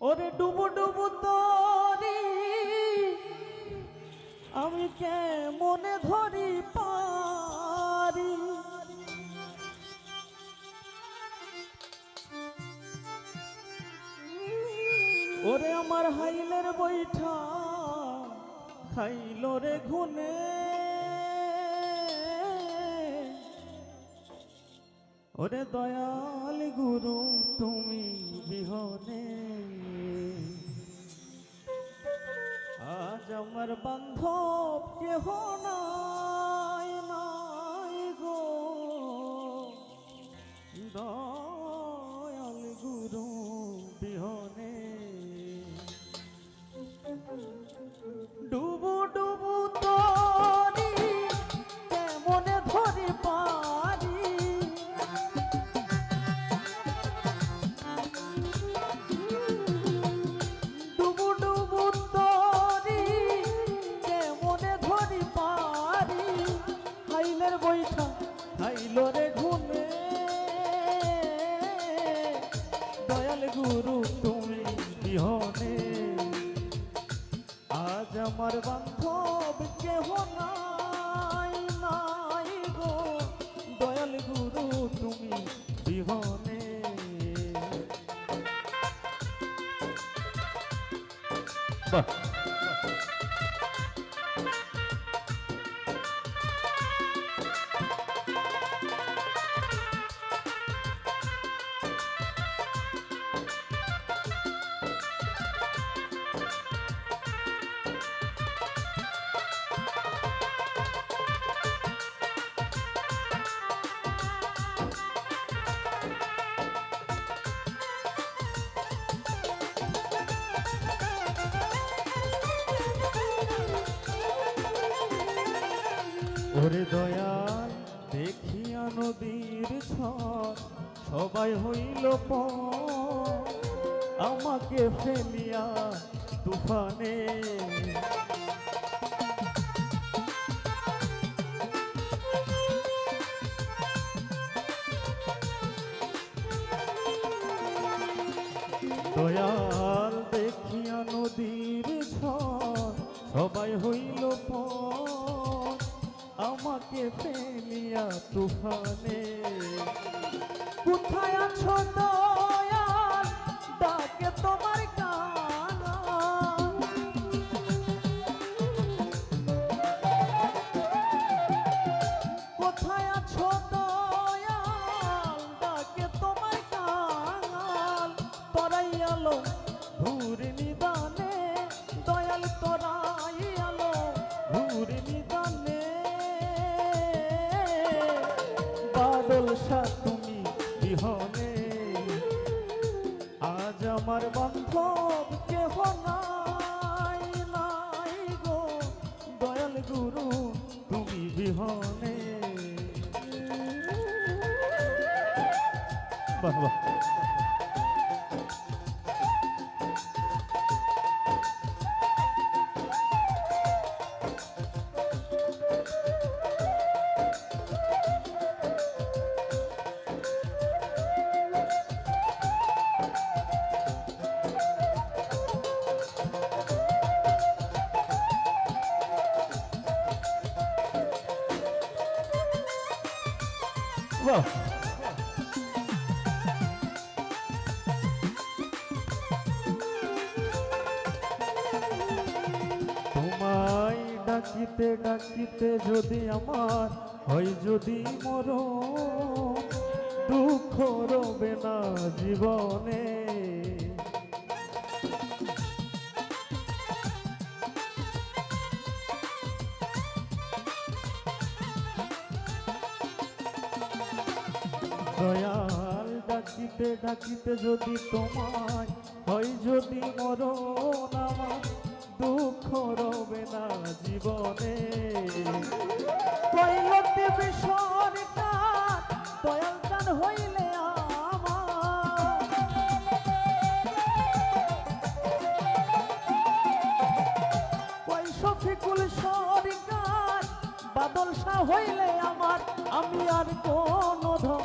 ওরে ডুবু ডুবু তরি, আমি কে মনে ধরি পারি? ওরে আমার হাইলের বৈঠা খাইল রে ঘুনে। ওরে দয়াল গুরু, তুমি বিহনে। আমার বান্ধব কেহ নাই। বৈঠা হাইল রে ঘুমে। দয়াল গুরু, তুমি বিহনে। আজ আমার বান্ধব কেহ নাই নাই গো। দয়াল গুরু, তুমি বিহনে। বাহ। ওরে দয়াল, দেখিয়া নদীর ছট সবাই হইল প আমাকে ফেলিয়া তুফানে। দয়াল, দেখিয়া নদীর ঝড় সবাই হইল পথ। আমাকে ফেলিয়া তুফানে কোথায় আছো দয়াল বাদল সা তুমি বিহনে আজ আমার বান্ধব কেহ নাই নাই গো দয়াল গুরু, তুমি বিহনে বাহ বাহ। তোমায় ডাকিতে ডাকিতে যদি আমার হয় যদি মর দুঃখ রবে না জীবনে। দয়াল ডাকিতে ডাকিতে যদি তোমায় হয় যদি মরণ আমার, দুঃখ রবে না জীবনে। কৈলতে সরকার দয়াল দান হইলে আমার। ওই শফিকুল সরকার হইলে আমার, আমি আর কোন ধন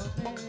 হবে